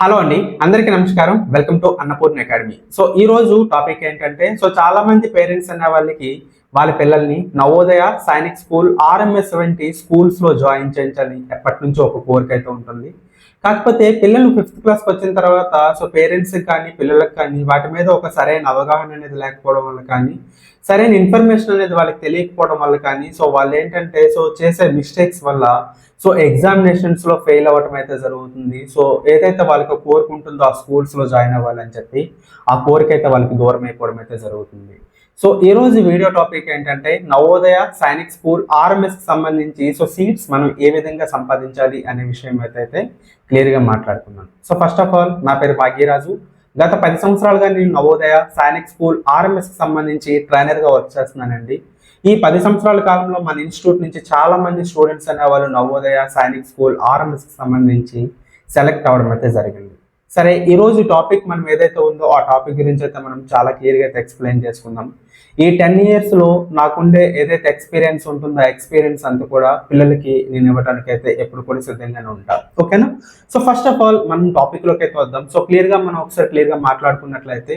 Hello అండి. అందరికీ నమస్కారం. Welcome to Annapurna academy so ఈ రోజు టాపిక్ ఏంటంటే సో చాలా మంది పేరెంట్స్ అనే వాళ్ళకి వాళ్ళ పిల్లల్ని నవోదయ సైనిక్ స్కూల్ ఆర్ఎంఎస్ వంటి స్కూల్స్లో జాయిన్ చేయించాలని ఎప్పటి నుంచో ఒక కోరిక అయితే ఉంటుంది. కాకపోతే పిల్లలు ఫిఫ్త్ క్లాస్కి వచ్చిన తర్వాత సో పేరెంట్స్ కానీ పిల్లలకు కానీ వాటి మీద ఒక సరైన అవగాహన అనేది లేకపోవడం వల్ల కానీ సరైన ఇన్ఫర్మేషన్ అనేది వాళ్ళకి తెలియకపోవడం వల్ల కానీ సో వాళ్ళు ఏంటంటే సో చేసే మిస్టేక్స్ వల్ల సో ఎగ్జామినేషన్స్లో ఫెయిల్ అవ్వటం అయితే జరుగుతుంది. సో ఏదైతే వాళ్ళకి కోరిక ఉంటుందో ఆ స్కూల్స్లో జాయిన్ అవ్వాలని చెప్పి ఆ కోరిక అయితే వాళ్ళకి దూరం అయిపోవడం అయితే జరుగుతుంది. సో ఈ రోజు వీడియో టాపిక్ ఏంటంటే నవోదయ సైనిక్ స్కూల్ ఆర్ఎంఎస్కి సంబంధించి సో సీట్స్ మనం ఏ విధంగా సంపాదించాలి అనే విషయం అయితే క్లియర్గా మాట్లాడుకున్నాను సో ఫస్ట్ ఆఫ్ ఆల్ నా పేరు భాగ్యరాజు. గత పది సంవత్సరాలుగా నేను నవోదయ సైనిక్ స్కూల్ ఆర్ఎంఎస్కి సంబంధించి ట్రైనర్గా వర్క్ చేస్తున్నానండి. ఈ పది సంవత్సరాల కాలంలో మన ఇన్స్టిట్యూట్ నుంచి చాలా మంది స్టూడెంట్స్ అనే వాళ్ళు నవోదయ సైనిక్ స్కూల్ ఆర్ఎంఎస్కి సంబంధించి సెలెక్ట్ అవ్వడం అయితే జరిగింది. సరే ఈ రోజు టాపిక్ మనం ఏదైతే ఉందో ఆ టాపిక్ గురించి అయితే మనం చాలా క్లియర్గా అయితే ఎక్స్ప్లెయిన్ చేసుకుందాం. ఈ టెన్ ఇయర్స్లో నాకుండే ఏదైతే ఎక్స్పీరియన్స్ ఉంటుందో ఆ ఎక్స్పీరియన్స్ అంతా కూడా పిల్లలకి నేను ఇవ్వడానికి అయితే ఎప్పుడు కూడా సిద్ధంగానే ఉంటాను ఓకేనా? సో ఫస్ట్ ఆఫ్ ఆల్ మనం టాపిక్లోకి అయితే వద్దాం. సో క్లియర్గా మనం ఒకసారి క్లియర్గా మాట్లాడుకున్నట్లయితే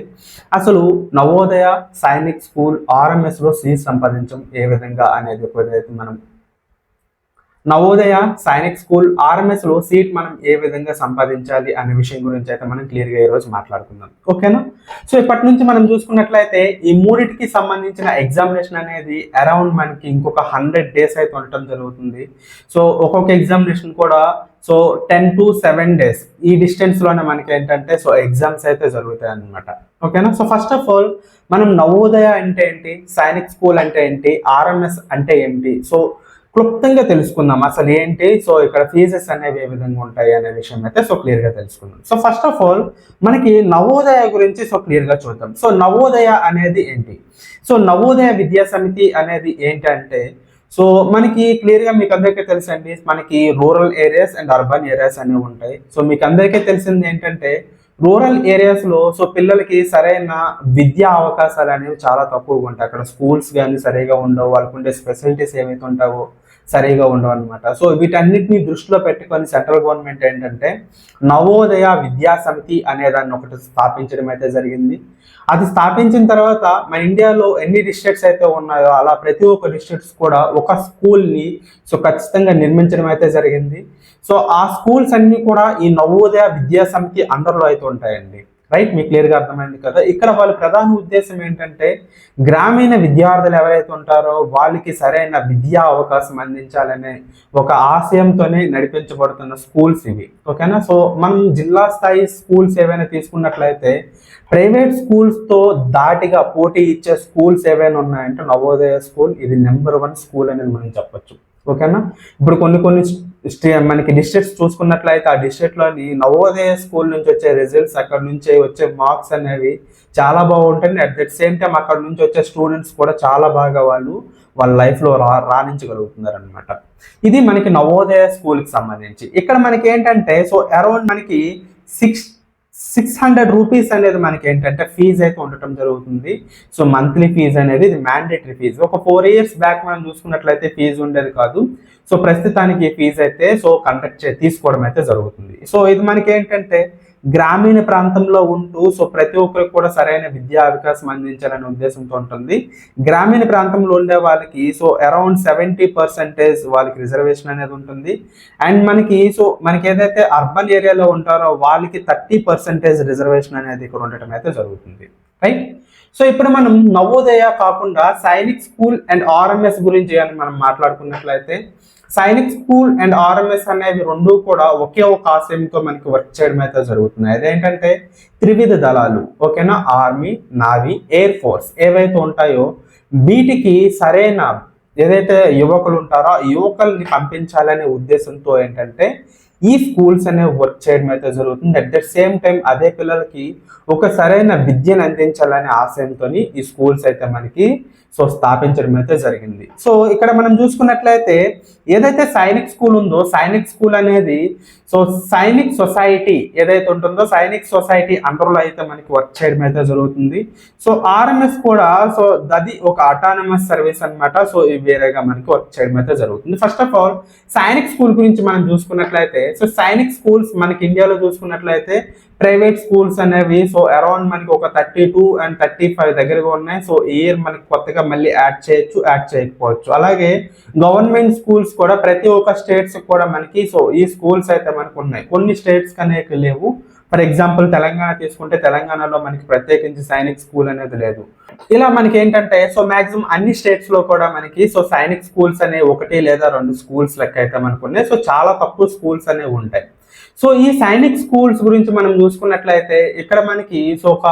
అసలు నవోదయ సైనిక్ స్కూల్ ఆర్ఎంఎస్లో సీట్ సంపాదించడం ఏ విధంగా అనేది ఏదైతే మనం నవోదయ సైనిక్ స్కూల్ ఆర్ఎంఎస్లో సీట్ మనం ఏ విధంగా సంపాదించాలి అనే విషయం గురించి అయితే మనం క్లియర్గా రోజు మాట్లాడుకుందాం. ఓకేనా సో ఇప్పటి నుంచి మనం చూసుకున్నట్లయితే ఈ మూడింటికి సంబంధించిన ఎగ్జామినేషన్ అనేది అరౌండ్ మనకి ఇంకొక హండ్రెడ్ డేస్ అయితే ఉండటం జరుగుతుంది. సో ఒక్కొక్క ఎగ్జామినేషన్ కూడా so ten to seven days ఈ డిస్టెన్స్లోనే మనకి ఏంటంటే సో ఎగ్జామ్స్ అయితే జరుగుతాయి అనమాట ఓకేనా సో ఫస్ట్ ఆఫ్ ఆల్ మనం నవోదయ అంటే ఏంటి? సైనిక్ స్కూల్ అంటే ఏంటి? ఆర్ఎంఎస్ అంటే ఏంటి? సో క్లుప్తంగా తెలుసుకుందాం. అసలు ఏంటి? సో ఇక్కడ ఫీజెస్ అనేవి ఏ విధంగా ఉంటాయి అనే విషయం అయితే సో క్లియర్గా తెలుసుకుందాం. సో ఫస్ట్ ఆఫ్ ఆల్ మనకి నవోదయ గురించి సో క్లియర్గా చూద్దాం. సో నవోదయ అనేది ఏంటి? సో నవోదయ విద్యా సమితి అనేది ఏంటంటే సో మనకి క్లియర్గా మీకు అందరికీ తెలుసండి. మనకి rural areas and urban areas అనేవి ఉంటాయి. సో మీకు అందరికీ తెలిసింది ఏంటంటే రూరల్ ఏరియాస్లో సో పిల్లలకి సరైన విద్యా అవకాశాలు అనేవి చాలా తక్కువగా ఉంటాయి. అక్కడ స్కూల్స్ కానీ సరిగా ఉండవు. వాళ్ళకు ఉండే స్పెషాలిటీస్ ఏవైతే ఉంటావో సరిగా ఉండవు అనమాట సో వీటన్నిటిని దృష్టిలో పెట్టుకొని సెంట్రల్ గవర్నమెంట్ ఏంటంటే నవోదయ విద్యా సమితి అనే దాన్ని ఒకటి స్థాపించడం అయితే జరిగింది. అది స్థాపించిన తర్వాత మన ఇండియాలో ఎన్ని డిస్ట్రిక్ట్స్ అయితే ఉన్నాయో అలా ప్రతి ఒక్క డిస్ట్రిక్ట్స్ కూడా ఒక స్కూల్ని సో ఖచ్చితంగా నిర్మించడం అయితే జరిగింది. సో ఆ స్కూల్స్ అన్నీ కూడా ఈ నవోదయ విద్యా సమితి అండర్లో అయితే ఉంటాయండి. రైట్ మీకు క్లియర్గా అర్థమైంది కదా. ఇక్కడ వాళ్ళ ప్రధాన ఉద్దేశం ఏంటంటే గ్రామీణ విద్యార్థులు ఎవరైతే ఉంటారో వాళ్ళకి సరైన విద్యా అవకాశం అందించాలనే ఒక ఆశయంతోనే నడిపించబడుతున్న స్కూల్స్ ఇవి. ఓకేనా సో మనం జిల్లా స్థాయి స్కూల్స్ ఏవైనా తీసుకున్నట్లయితే ప్రైవేట్ స్కూల్స్తో దాటిగా పోటీ ఇచ్చే స్కూల్స్ ఏవైనా ఉన్నాయంటే నవోదయ స్కూల్ ఇది నెంబర్ వన్ స్కూల్ అనేది మనం చెప్పొచ్చు. ఓకేనా ఇప్పుడు కొన్ని కొన్ని మనకి డిస్ట్రిక్ట్స్ చూసుకున్నట్లయితే ఆ డిస్ట్రిక్ట్లోని నవోదయ స్కూల్ నుంచి వచ్చే రిజల్ట్స్ అక్కడ నుంచి వచ్చే మార్క్స్ అనేవి చాలా బాగుంటాయి అట్ దట్ సేమ్ టైం అక్కడ నుంచి వచ్చే స్టూడెంట్స్ కూడా చాలా బాగా వాళ్ళు వాళ్ళ లైఫ్లో రా రాణించగలుగుతున్నారు అనమాట ఇది మనకి నవోదయ స్కూల్కి సంబంధించి. ఇక్కడ మనకి ఏంటంటే సో అరౌండ్ మనకి సిక్స్ సిక్స్ హండ్రెడ్ రూపీస్ అనేది మనకి ఏంటంటే ఫీజు అయితే ఉండటం జరుగుతుంది. సో మంత్లీ ఫీజు అనేది ఇది మ్యాండేటరీ ఫీజు ఒక ఫోర్ ఇయర్స్ బ్యాక్ మనం చూసుకున్నట్లయితే ఫీజు ఉండేది కాదు. సో ప్రస్తుతానికి ఫీజు అయితే సో కండక్ట్ చే తీసుకోవడం అయితే జరుగుతుంది. సో ఇది మనకి ఏంటంటే గ్రామీణ ప్రాంతంలో ఉంటూ సో ప్రతి ఒక్కరికి కూడా సరైన విద్యా అవకాశం అందించాలనే ఉద్దేశంతో ఉంటుంది. గ్రామీణ ప్రాంతంలో ఉండే వాళ్ళకి సో అరౌండ్ సెవెంటీ పర్సెంటేజ్ వాళ్ళకి రిజర్వేషన్ అనేది ఉంటుంది. అండ్ మనకి సో మనకి ఏదైతే అర్బన్ ఏరియాలో ఉంటారో వాళ్ళకి థర్టీ పర్సెంటేజ్ రిజర్వేషన్ అనేది ఇక్కడ ఉండటం అయితే జరుగుతుంది. రైట్ సో ఇప్పుడు మనం నవోదయ కాకుండా సైనిక్ స్కూల్ అండ్ ఆర్ఎంఎస్ గురించి అని మనం మాట్లాడుకున్నట్లయితే సైనిక్ స్కూల్ అండ్ ఆర్ఎంఎస్ అనేవి రెండు కూడా ఒకే ఒక ఆశయంతో మనకి వర్క్ చేయడం అయితే జరుగుతున్నాయి. అదేంటంటే త్రివిధ దళాలు ఓకేనా? ఆర్మీ నావీ ఎయిర్ ఫోర్స్ ఏవైతే ఉంటాయో వీటికి సరైన ఏదైతే యువకులు ఉంటారో ఆ యువకుల్ని పంపించాలనే ఉద్దేశంతో ఏంటంటే ఈ స్కూల్స్ అనేవి వర్క్ చేయడం అయితే జరుగుతుంది. అట్ ద సేమ్ టైం అదే పిల్లలకి ఒక సరైన విద్యను అందించాలనే ఆశయంతో ఈ స్కూల్స్ అయితే మనకి సో స్థాపించడం అయితే జరిగింది. సో ఇక్కడ మనం చూసుకున్నట్లయితే ఏదైతే సైనిక్ స్కూల్ ఉందో సైనిక్ స్కూల్ అనేది సో సైనిక్ సొసైటీ ఏదైతే ఉంటుందో సైనిక్ సొసైటీ అండర్లో అయితే మనకి వర్క్ చేయడం అయితే జరుగుతుంది. సో ఆర్ఎంఎస్ కూడా సో అది ఒక అటానమస్ సర్వీస్ అన్నమాట. సో ఇది వేరేగా మనకి వర్క్ చేయడం అయితే జరుగుతుంది. First of all Sainik school గురించి మనం చూసుకున్నట్లయితే సో సైనిక్ స్కూల్స్ మనకి ఇండియాలో చూసుకున్నట్లయితే ప్రైవేట్ స్కూల్స్ అనేవి సో అరౌండ్ మనకి ఒక thirty two and thirty five దగ్గరగా ఉన్నాయి. సో ఇయర్ మనకి కొత్తగా మళ్ళీ యాడ్ చేయొచ్చు యాడ్ చేయకపోవచ్చు. అలాగే గవర్నమెంట్ స్కూల్స్ కూడా ప్రతి ఒక్క స్టేట్స్ కూడా మనకి సో ఈ స్కూల్స్ అయితే మనకు ఉన్నాయి. కొన్ని స్టేట్స్ అనేవి లేవు. ఫర్ ఎగ్జాంపుల్ తెలంగాణ తీసుకుంటే తెలంగాణలో మనకి ప్రత్యేకించి సైనిక్ స్కూల్ అనేది లేదు. ఇలా మనకి ఏంటంటే సో మాక్సిమం అన్ని స్టేట్స్లో కూడా మనకి సో సైనిక్ స్కూల్స్ అనే ఒకటి లేదా రెండు స్కూల్స్ లెక్క అయితే మనకు ఉన్నాయి. సో చాలా తక్కువ స్కూల్స్ అనేవి ఉంటాయి. సో ఈ సైనిక్ స్కూల్స్ గురించి మనం చూసుకున్నట్లయితే ఇక్కడ మనకి సో ఒక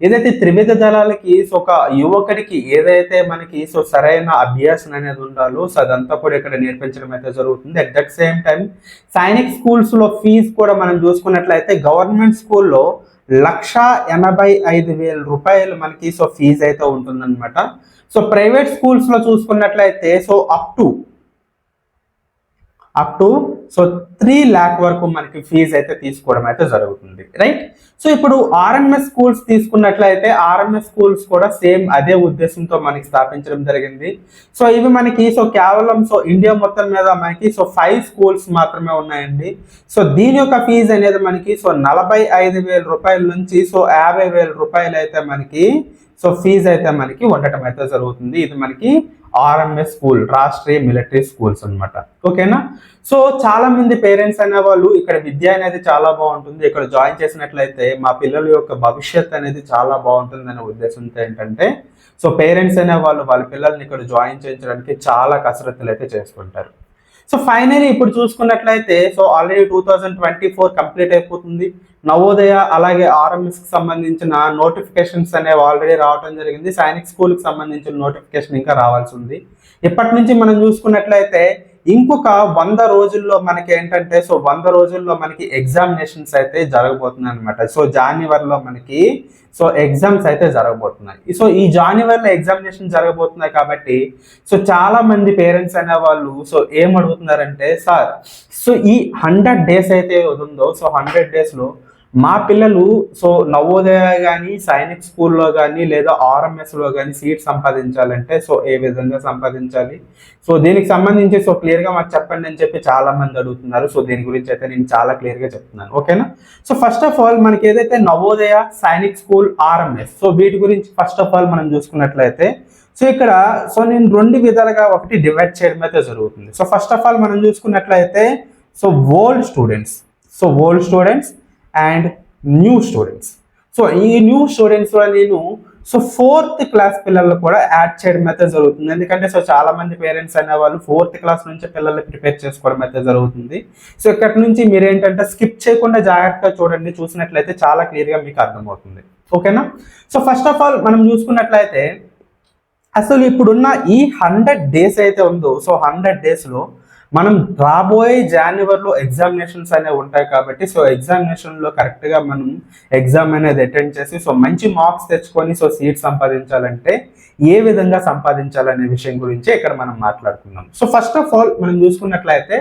ఏదైతే త్రివిధ దళాలకి సో ఒక యువకుడికి ఏదైతే మనకి సో సరైన అభ్యాసం అనేది ఉండాలో సో అదంతా కూడా ఇక్కడ నేర్పించడం అయితే జరుగుతుంది. At that same time Sainik స్కూల్స్లో ఫీజు కూడా మనం చూసుకున్నట్లయితే గవర్నమెంట్ స్కూల్లో లక్ష ఎనభై ఐదు వేల రూపాయలు మనకి సో ఫీజు అయితే ఉంటుందన్నమాట. సో ప్రైవేట్ స్కూల్స్లో చూసుకున్నట్లయితే so up to up to so three lakh వరకు మనకి ఫీజు అయితే తీసుకోవడం అయితే జరుగుతుంది రైట్ సో ఇప్పుడు ఆర్ఎంఎస్ స్కూల్స్ తీసుకున్నట్లయితే ఆర్ఎంఎస్ స్కూల్స్ కూడా సేమ్ అదే ఉద్దేశంతో మనకి స్థాపించడం జరిగింది. సో ఇవి మనకి సో కేవలం సో ఇండియా మొత్తం మీద మనకి సో ఫైవ్ స్కూల్స్ మాత్రమే ఉన్నాయండి. సో దీని యొక్క ఫీజు అనేది మనకి సో నలభై ఐదు వేల రూపాయల నుంచి సో యాభై వేల రూపాయలు అయితే మనకి సో ఫీజు అయితే మనకి ఉండటం అయితే జరుగుతుంది. ఇది మనకి RMS school Rashtriya military schools అనమాట ఓకేనా సో చాలా మంది పేరెంట్స్ అనే వాళ్ళు ఇక్కడ విద్య అనేది చాలా బాగుంటుంది. ఇక్కడ జాయిన్ చేసినట్లయితే మా పిల్లల యొక్క భవిష్యత్ అనేది చాలా బాగుంటుంది అనే ఉద్దేశంతో ఏంటంటే సో పేరెంట్స్ అనే వాళ్ళు వాళ్ళ పిల్లల్ని ఇక్కడ జాయిన్ చేయించడానికి చాలా కసరత్తులు అయితే చేసుకుంటారు. సో ఫైనలీ ఇప్పుడు చూసుకున్నట్లయితే so already two thousand twenty four complete అయిపోతుంది. నవోదయ అలాగే ఆర్ఎంఎస్కి సంబంధించిన నోటిఫికేషన్స్ అనేవి ఆల్రెడీ రావడం జరిగింది. సైనిక్ స్కూల్కి సంబంధించిన నోటిఫికేషన్ ఇంకా రావాల్సి ఉంది. ఇప్పటి నుంచి మనం చూసుకున్నట్లయితే ఇంకొక వంద రోజుల్లో మనకి ఏంటంటే సో వంద రోజుల్లో మనకి ఎగ్జామినేషన్స్ అయితే జరగబోతుంది అనమాట సో జనవరిలో మనకి సో ఎగ్జామ్స్ అయితే జరగబోతున్నాయి. సో ఈ జాన్యువరిలో ఎగ్జామినేషన్ జరగబోతున్నాయి కాబట్టి సో చాలా మంది పేరెంట్స్ అనే వాళ్ళు సో ఏం అడుగుతున్నారంటే సార్ సో ఈ హండ్రెడ్ డేస్ అయితే ఉందో సో హండ్రెడ్ డేస్లో మా పిల్లలు సో నవోదయ కానీ సైనిక్ స్కూల్లో కానీ లేదా ఆర్ఎంఎస్లో కానీ సీట్ సంపాదించాలంటే సో ఏ విధంగా సంపాదించాలి? సో దీనికి సంబంధించి సో క్లియర్గా మాకు చెప్పండి అని చెప్పి చాలా మంది అడుగుతున్నారు. సో దీని గురించి అయితే నేను చాలా క్లియర్గా చెప్తున్నాను. ఓకేనా? సో ఫస్ట్ ఆఫ్ ఆల్ మనకి ఏదైతే Navodaya Sainik school RMS so వీటి గురించి ఫస్ట్ ఆఫ్ ఆల్ మనం చూసుకున్నట్లయితే సో ఇక్కడ సో నేను రెండు విధాలుగా ఒకటి డివైడ్ చేయడం అయితే జరుగుతుంది. సో ఫస్ట్ ఆఫ్ ఆల్ మనం చూసుకున్నట్లయితే so old students so old students and new students so ఈ న్యూ స్టూడెంట్స్లో నేను సో ఫోర్త్ క్లాస్ పిల్లలు కూడా యాడ్ చేయడం అయితే జరుగుతుంది. ఎందుకంటే సో చాలా మంది పేరెంట్స్ అనే వాళ్ళు ఫోర్త్ క్లాస్ నుంచి పిల్లల్ని ప్రిపేర్ చేసుకోవడం అయితే జరుగుతుంది. సో ఇక్కడి నుంచి మీరు ఏంటంటే స్కిప్ చేయకుండా జాగ్రత్తగా చూడండి. చూసినట్లయితే చాలా క్లియర్గా మీకు అర్థమవుతుంది. ఓకేనా? సో ఫస్ట్ ఆఫ్ ఆల్ మనం చూసుకున్నట్లయితే అసలు ఇప్పుడున్న ఈ హండ్రెడ్ డేస్ అయితే ఉందో సో హండ్రెడ్ డేస్లో మనం రాబోయే జాన్యువరిలో ఎగ్జామినేషన్స్ అనేవి ఉంటాయి కాబట్టి సో ఎగ్జామినేషన్లో కరెక్ట్గా మనం ఎగ్జామ్ అనేది అటెండ్ చేసి సో మంచి మార్క్స్ తెచ్చుకొని సో సీట్ సంపాదించాలంటే ఏ విధంగా సంపాదించాలనే విషయం గురించి ఇక్కడ మనం మాట్లాడుకుందాం. సో ఫస్ట్ ఆఫ్ ఆల్ మనం చూసుకున్నట్లయితే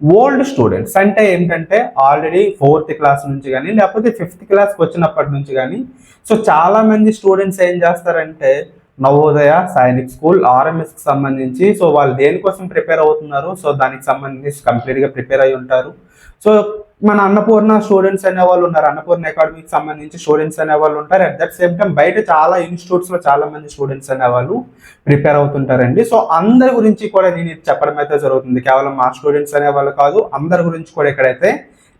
ఓల్డ్ స్టూడెంట్స్ అంటే ఏంటంటే ఆల్రెడీ ఫోర్త్ క్లాస్ నుంచి కానీ లేకపోతే ఫిఫ్త్ క్లాస్కి వచ్చినప్పటి నుంచి కానీ సో చాలామంది స్టూడెంట్స్ ఏం చేస్తారంటే నవోదయ సైనిక్ స్కూల్ ఆర్ఎంఎస్కి సంబంధించి. సో వాళ్ళు దేనికోసం ప్రిపేర్ అవుతున్నారు? సో దానికి సంబంధించి కంప్లీట్గా ప్రిపేర్ అయి ఉంటారు. సో మన అన్నపూర్ణ స్టూడెంట్స్ అనే వాళ్ళు ఉన్నారు. అన్నపూర్ణ అకాడమీకి సంబంధించి స్టూడెంట్స్ అనే వాళ్ళు ఉంటారు. అట్ దట్ సేమ్ టైం బయట చాలా ఇన్స్టిట్యూట్స్లో చాలా మంది స్టూడెంట్స్ అనే వాళ్ళు ప్రిపేర్ అవుతుంటారండి. సో అందరి గురించి కూడా నేను ఇది చెప్పడం అయితే జరుగుతుంది. కేవలం మా స్టూడెంట్స్ అనే వాళ్ళు కాదు అందరి గురించి కూడా ఇక్కడైతే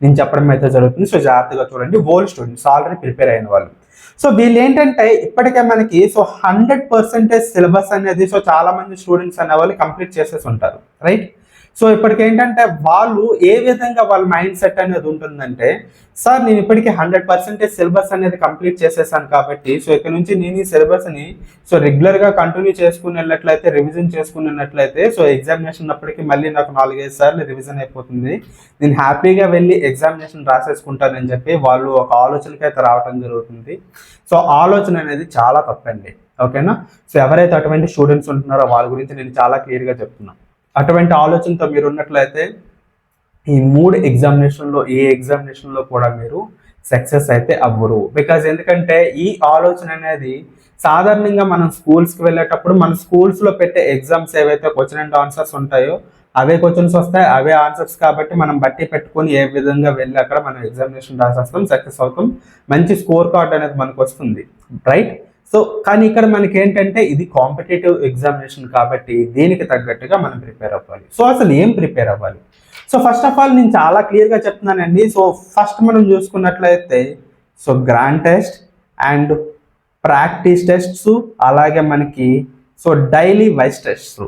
నేను చెప్పడం అయితే జరుగుతుంది. సో జాగ్రత్తగా చూడండి. ఓల్డ్ స్టూడెంట్స్ ఆల్రెడీ ప్రిపేర్ అయిన వాళ్ళు. సో వీళ్ళు ఏంటంటే ఇప్పటికే మనకి సో హండ్రెడ్ పర్సెంటేజ్ సిలబస్ అనేది సో చాలా మంది స్టూడెంట్స్ అనే వాళ్ళు కంప్లీట్ చేసేసి ఉంటారు రైట్ సో ఇప్పటికేంటంటే వాళ్ళు ఏ విధంగా వాళ్ళ మైండ్ సెట్ అనేది ఉంటుందంటే సార్ నేను ఇప్పటికీ హండ్రెడ్ పర్సెంటేజ్ సిలబస్ అనేది కంప్లీట్ చేసేసాను కాబట్టి సో ఇక్కడ నుంచి నేను ఈ సిలబస్ని సో రెగ్యులర్గా కంటిన్యూ చేసుకుని వెళ్ళినట్లయితే రివిజన్ చేసుకుని వెళ్ళినట్లయితే సో ఎగ్జామినేషన్ అప్పటికి మళ్ళీ నాకు నాలుగైదు సార్లు రివిజన్ అయిపోతుంది. నేను హ్యాపీగా వెళ్ళి ఎగ్జామినేషన్ రాసేసుకుంటానని చెప్పి వాళ్ళు ఒక ఆలోచనకి అయితే రావడం జరుగుతుంది. సో ఆలోచన అనేది చాలా తప్పండి. ఓకేనా? సో ఎవరైతే అటువంటి స్టూడెంట్స్ ఉంటున్నారో వాళ్ళ గురించి నేను చాలా క్లియర్గా చెప్తున్నాను అటువంటి ఆలోచనతో మీరు ఉన్నట్లయితే ఈ మూడు ఎగ్జామినేషన్లో ఏ ఎగ్జామినేషన్లో కూడా మీరు సక్సెస్ అయితే అవ్వరు. బికాజ్ ఎందుకంటే ఈ ఆలోచన అనేది సాధారణంగా మనం స్కూల్స్కి వెళ్ళేటప్పుడు మన స్కూల్స్లో పెట్టే ఎగ్జామ్స్ ఏవైతే క్వశ్చన్ అండ్ ఆన్సర్స్ ఉంటాయో అవే క్వశ్చన్స్ వస్తాయి అవే ఆన్సర్స్ కాబట్టి మనం బట్టి పెట్టుకొని ఏ విధంగా వెళ్ళి అక్కడ మనం ఎగ్జామినేషన్ రాసేస్తాం సక్సెస్ అవుతాం. మంచి స్కోర్ కార్డ్ అనేది మనకు వస్తుంది. రైట్ సో కానీ ఇక్కడ మనకి ఏంటంటే ఇది కాంపిటేటివ్ ఎగ్జామినేషన్ కాబట్టి దీనికి తగ్గట్టుగా మనం ప్రిపేర్ అవ్వాలి. సో అసలు ఏం ప్రిపేర్ అవ్వాలి? సో ఫస్ట్ ఆఫ్ ఆల్ నేను చాలా క్లియర్గా చెప్తున్నానండి. సో ఫస్ట్ మనం చూసుకున్నట్లయితే so grand test and practice tests అలాగే మనకి so daily wise tests.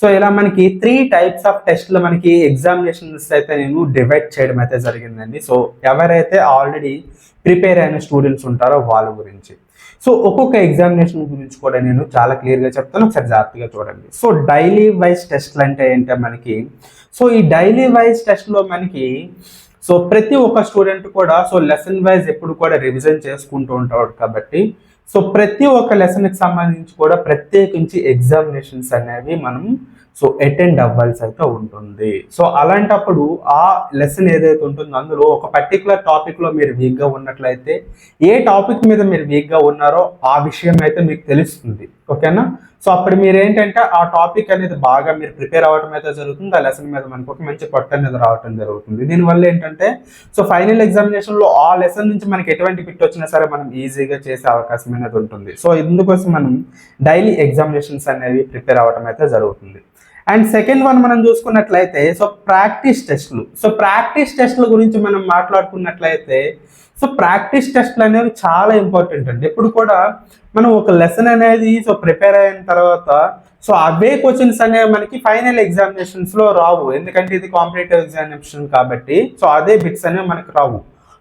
So ఇలా మనకి త్రీ టైప్స్ ఆఫ్ టెస్ట్లు మనకి ఎగ్జామినేషన్స్ అయితే నేను డివైడ్ చేయడం అయితే జరిగిందండి. సో ఎవరైతే ఆల్రెడీ ప్రిపేర్ అయిన స్టూడెంట్స్ ఉంటారో వాళ్ళ గురించి. సో ఒక్కొక్క ఎగ్జామినేషన్ గురించి కూడా నేను చాలా క్లియర్గా చెప్తాను. ఒకసారి జాగ్రత్తగా చూడండి. సో డైలీ వైజ్ టెస్ట్లు అంటే ఏంటంటే మనకి? సో ఈ డైలీ వైజ్ టెస్ట్లో మనకి సో ప్రతి ఒక్క స్టూడెంట్ కూడా సో లెసన్ వైజ్ ఎప్పుడు కూడా రివిజన్ చేసుకుంటూ ఉంటాడు కాబట్టి సో ప్రతి ఒక్క లెసన్కి సంబంధించి కూడా ప్రత్యేకించి ఎగ్జామినేషన్స్ అనేవి మనం సో అటెండ్ అవ్వాల్సి అయితే ఉంటుంది. సో అలాంటప్పుడు ఆ లెసన్ ఏదైతే ఉంటుందో అందులో ఒక పర్టికులర్ టాపిక్లో మీరు వీక్గా ఉన్నట్లయితే ఏ టాపిక్ మీద మీరు వీక్గా ఉన్నారో ఆ విషయం అయితే మీకు తెలుస్తుంది. ఓకేనా సో అప్పుడు మీరు ఏంటంటే ఆ టాపిక్ అనేది బాగా మీరు ప్రిపేర్ అవ్వడం అయితే జరుగుతుంది. ఆ లెసన్ మీద మనకు ఒక మంచి పట్టు అనేది రావటం జరుగుతుంది. దీనివల్ల ఏంటంటే సో ఫైనల్ ఎగ్జామినేషన్లో ఆ లెసన్ నుంచి మనకి ఎటువంటి పిట్ వచ్చినా సరే మనం ఈజీగా చేసే అవకాశం అనేది ఉంటుంది. సో ఇందుకోసం మనం డైలీ ఎగ్జామినేషన్స్ అనేవి ప్రిపేర్ అవ్వడం అయితే జరుగుతుంది. అండ్ సెకండ్ వన్ మనం చూసుకున్నట్లయితే సో ప్రాక్టీస్ టెస్ట్లు సో ప్రాక్టీస్ టెస్ట్ల గురించి మనం మాట్లాడుకున్నట్లయితే సో ప్రాక్టీస్ టెస్ట్లు అనేవి చాలా ఇంపార్టెంట్ అండి. ఎప్పుడు కూడా మనం ఒక లెసన్ అనేది సో ప్రిపేర్ అయిన తర్వాత సో అవే క్వశ్చన్స్ అనేవి మనకి ఫైనల్ ఎగ్జామినేషన్స్లో రావు. ఎందుకంటే ఇది కాంపిటేటివ్ ఎగ్జామినేషన్ కాబట్టి సో అదే బిట్స్ అనేవి మనకి రావు.